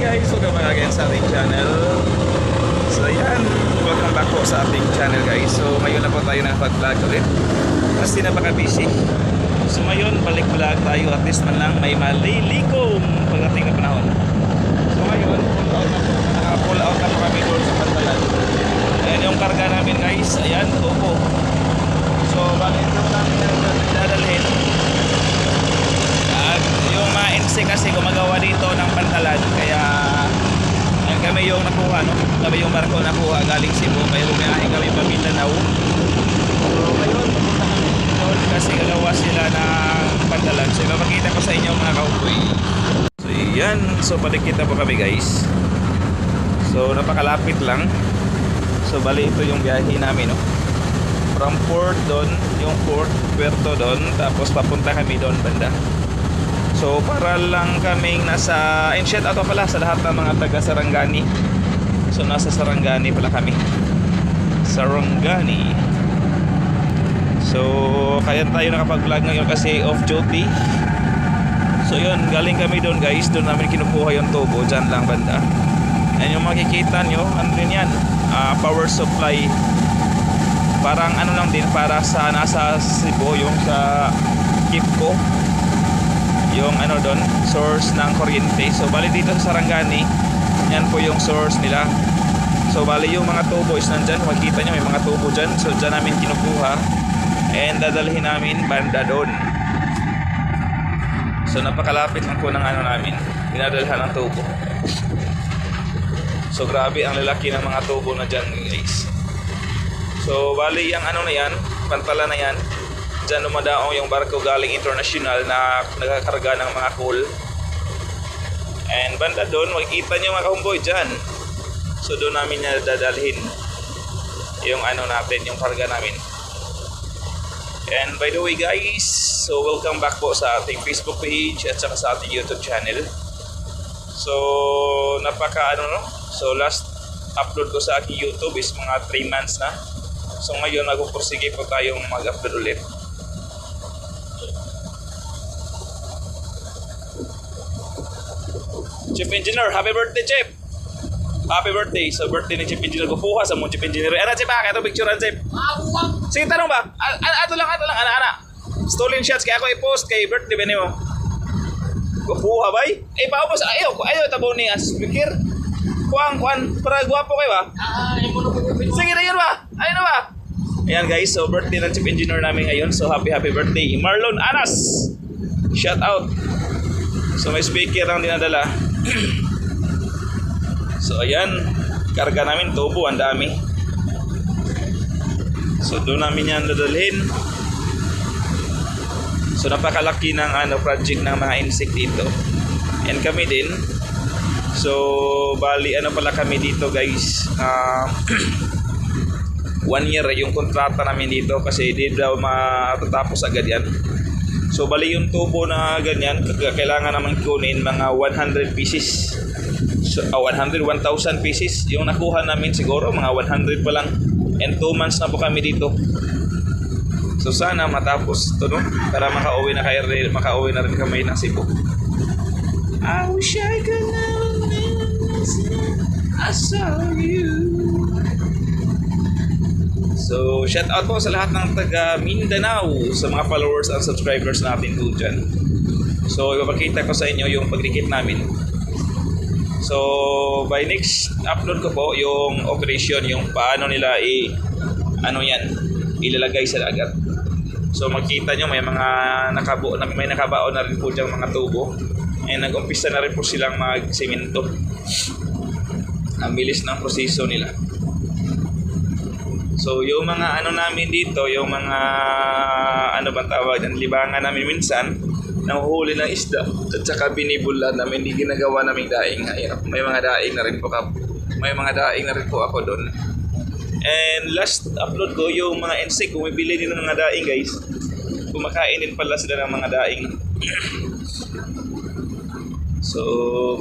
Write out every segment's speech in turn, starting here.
guys, welcome back again sa ating channel. So yan, welcome back po sa ating channel guys. So ngayon na po tayo nakapag-vlog ulit. Kasi napaka-busy So ngayon, balik vlog tayo. At least man lang may malilikom pagdating ng panahon. So ngayon, pull out na po, naka-pull out na po kami doon sa pantalan. Ayan yung karga namin guys, ayan, tubo So balik doon namin dadalhin at yung NC kasi gumagawa dito ng pantalan. Kaya kami yung nakuha no? Kami yung barko nakuha galing Cebu. Kaya bumiyahe kami pa Mindanao. So ngayon pupunta kami doon kasi gagawa sila ng pantalan. So ipapakita ko sa inyo mga cowboy so yan so palikita po kami guys. So napakalapit lang. So bali ito yung biyahe namin no? From port doon yung port puerto doon tapos papunta kami doon banda So para lang kaming nasa and shout out pa pala sa lahat ng mga taga Sarangani. So nasa Sarangani pala kami. Sarangani. So kaya tayo nakapag-vlog ngayon kasi off duty. So yun, galing kami doon guys. Doon namin kinukuha yung tubo. Diyan lang banda. And yung makikita nyo, ano din yan? Ah, power supply. Parang ano lang din, para sa nasa Cebu, yung sa Kipko yung ano doon, source ng kuryente. So bali dito sa Sarangani, yan po yung source nila. So bali yung mga tubo is nandyan, makikita nyo may mga tubo dyan. So dyan namin kinukuha and dadalhin namin banda doon. So napakalapit lang po ng ano namin, dinadalhan ng tubo. So grabe ang lalaki ng mga tubo na dyan guys. So bali yung ano na yan, pantala na yan, dyan lumadaong yung barko galing international na nagkakarga ng mga coal. And banda doon, makikita nyo mga kahumboy dyan. So doon namin na dadalhin yung ano natin, yung karga namin. And by the way guys, so welcome back po sa ating Facebook page at saka sa ating YouTube channel. So napaka ano no, so last upload ko sa aking YouTube is mga 3 months na. So ngayon nagpupursige po tayong mag-upload ulit. Chief Engineer, happy birthday, Chief! Happy birthday. So, birthday ni Chief Engineer. Kupuha sa mong Chief Engineer. Ano, Chief, ha? Kaya ito picture, Chief. Sige, tanong ba? Ato lang, ato lang. Ana, ana. Stolen shots. Kaya ako i-post kay birthday ba niyo? Kupuha ba? Eh, paubos. Ayaw, ayaw tabo ni as speaker. Kuang, kuan. Para guwapo kayo, ba? Sige na yun, ba? Ayun na ba? Ayan, guys. So, birthday ng Chief Engineer namin ngayon. So, happy, happy birthday. Marlon Anas. Shout out. So, may speaker ang dinadala. So ayan, karga namin tubo, ang dami. So doon namin yan dadalhin. So napakalaki ng ano project ng mga insect dito. And kami din. So bali ano pala kami dito guys. ah, one year yung kontrata namin dito kasi di daw matatapos agad yan. So bali yung tubo na ganyan, kailangan naman kunin mga 100 pieces. So, ah, 100, 1,000 pieces. Yung nakuha namin siguro, mga 100 pa lang. And 2 months na po kami dito. So sana matapos ito, no? Para makauwi na, kayo, makauwi na rin kami ng Cebu. I wish I could know I saw you. So, shout out po sa lahat ng taga Mindanao, sa mga followers and subscribers natin po dyan. So, ipapakita ko sa inyo yung pagdikit namin. So, by next upload ko po yung operation, yung paano nila i ano yan, ilalagay sa dagat. So, makita nyo may mga nakabo, may nakabaon na rin po diyang mga tubo. And nag-umpisa na rin po silang mag-semento. Ang bilis ng proseso nila. So, yung mga ano namin dito, yung mga ano bang tawag, ang libangan namin minsan, nahuhuli ng isda at saka binibulan namin, hindi ginagawa namin daing. May mga daing na rin po kap may mga daing na rin po ako doon. And last upload ko, yung mga insect, kung din ng mga daing guys, kumakain din pala sila ng mga daing. so,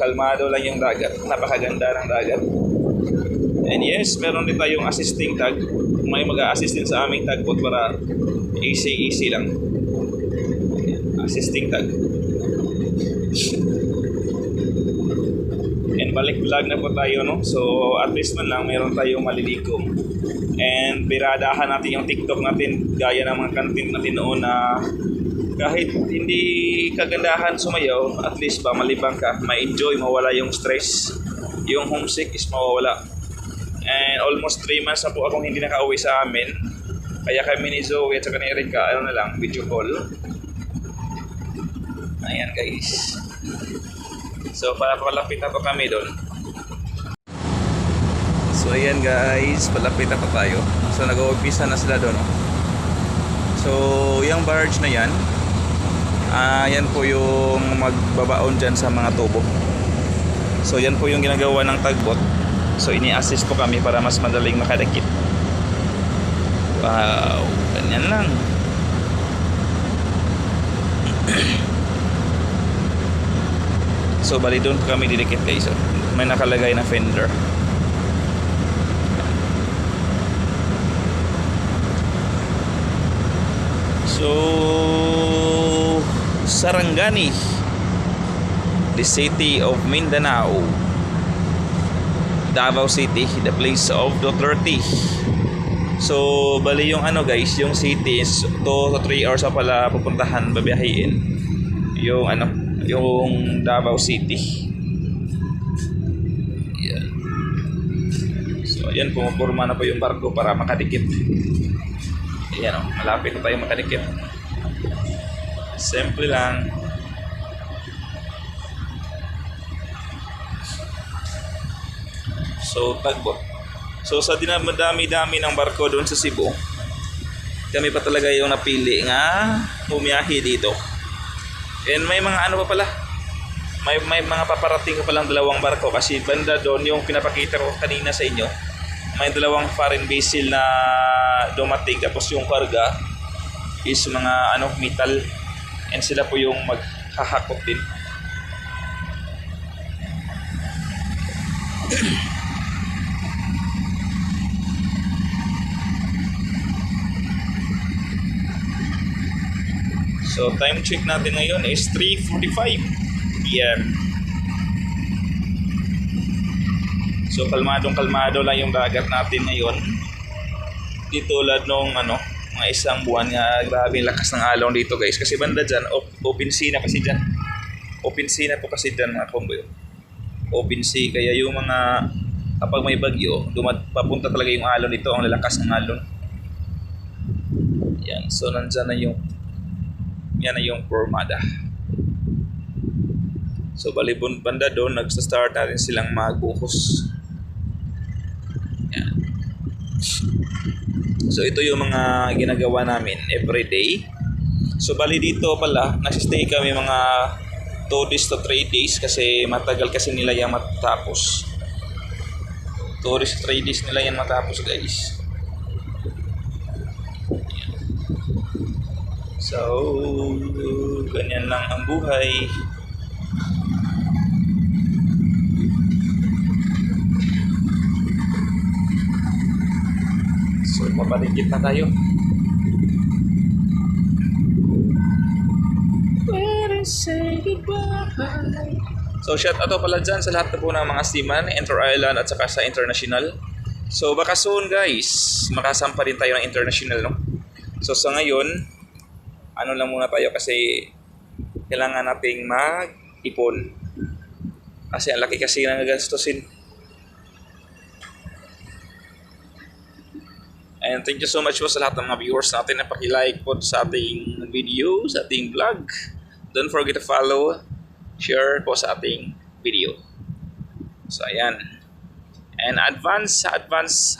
kalmado lang yung dagat. Napakaganda ng dagat. And yes, meron din tayong assisting tag. May mag-a-assist sa aming tagpot para easy-easy lang. Assisting tag. And balik vlog na po tayo, no? So, at least man lang, meron tayong malilikom. And biradahan natin yung TikTok natin, gaya ng mga content natin noon na kahit hindi kagandahan sumayaw, at least ba malibang ka, ma-enjoy, mawala yung stress. Yung homesick is mawawala. And almost 3 months na po akong hindi nakauwi sa amin. Kaya kami ni Zoe at saka ni Erika, ano na lang, video call. Ayan guys. So para palapit na po kami doon. So ayan guys, palapit na pa tayo. So nag-uumpisa na sila doon. So yung barge na yan, yan po yung magbabaon dyan sa mga tubo. So yan po yung ginagawa ng tagbot. So ini-assist po kami para mas madaling makadakit. Wow, ganyan lang. So bali doon po kami didikit guys. oh. May nakalagay na fender. So Sarangani the city of Mindanao Davao City the place of Duterte So bali yung ano guys yung city is 2 to 3 hours pa pala pupuntahan babiyahin. Yung ano yung Davao City. Yan. So ayan pumapurma na po yung barko para makadikit. Ayan o malapit na tayo makadikit. Simple lang so tagbot so sa dinami-dami ng barko doon sa Cebu kami pa talaga yung napili nga bumiyahe dito And may mga ano pa pala. May, may mga paparating pa palang dalawang barko kasi banda doon yung pinapakita ko kanina sa inyo. May dalawang foreign vessel na dumating tapos yung karga is mga ano metal and sila po yung maghahakot din. So time check natin ngayon is 3.45 p.m. So kalmadong kalmado lang yung dagat natin ngayon. Di tulad nung ano, mga isang buwan nga grabe lakas ng alon dito guys. Kasi banda dyan, op- open sea na kasi dyan. Open sea na po kasi dyan mga komboy. Open sea, kaya yung mga kapag may bagyo, dumat, papunta talaga yung alon dito, ang lalakas ng alon. Yan, so nandyan na yung yan na yung formada. So balibon banda doon, nagsa-start na silang magbuhos. Yan. So ito yung mga ginagawa namin every day. So bali dito pala, nagsistay kami mga 2 days to 3 days kasi matagal kasi nila yan matapos. 2 days to 3 days nila yan matapos guys. So, ganyan lang ang buhay. So, mapaligid na tayo. So, shout out pala dyan sa lahat na po ng mga seaman, inter-island at saka sa international. So, baka soon guys, makasampa din tayo ng international, no? So, sa ngayon, ano lang muna tayo kasi kailangan nating mag-ipon. Kasi ang laki kasi ng gastusin. And thank you so much po sa lahat ng mga viewers natin na paki-like po sa ating video, sa ating vlog. Don't forget to follow, share po sa ating video. So ayan. And advance, advance,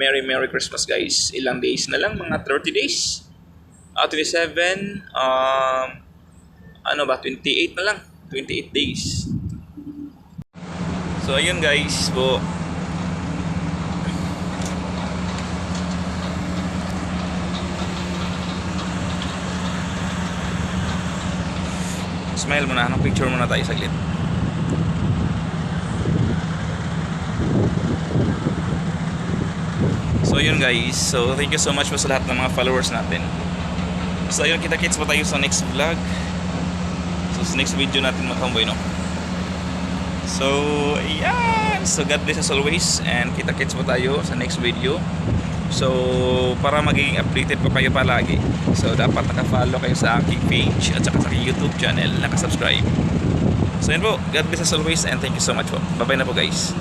Merry Merry Christmas guys. Ilang days na lang, mga 30 days. Ah, 27, um, ano ba, 28 na lang. 28 days. So, ayun guys po. Smile muna, anong picture muna tayo saglit. So yun guys, so thank you so much po sa lahat ng mga followers natin. So ayun, kita-kits pa tayo sa next vlog. So sa next video natin mga kamboy, no? So, yan. So, God bless as always. And kita-kits po tayo sa next video. So, para magiging updated po kayo palagi. So, dapat naka-follow kayo sa aking page at saka sa aking YouTube channel. Naka-subscribe. So, yun po. God bless as always and thank you so much po. Bye-bye na po guys.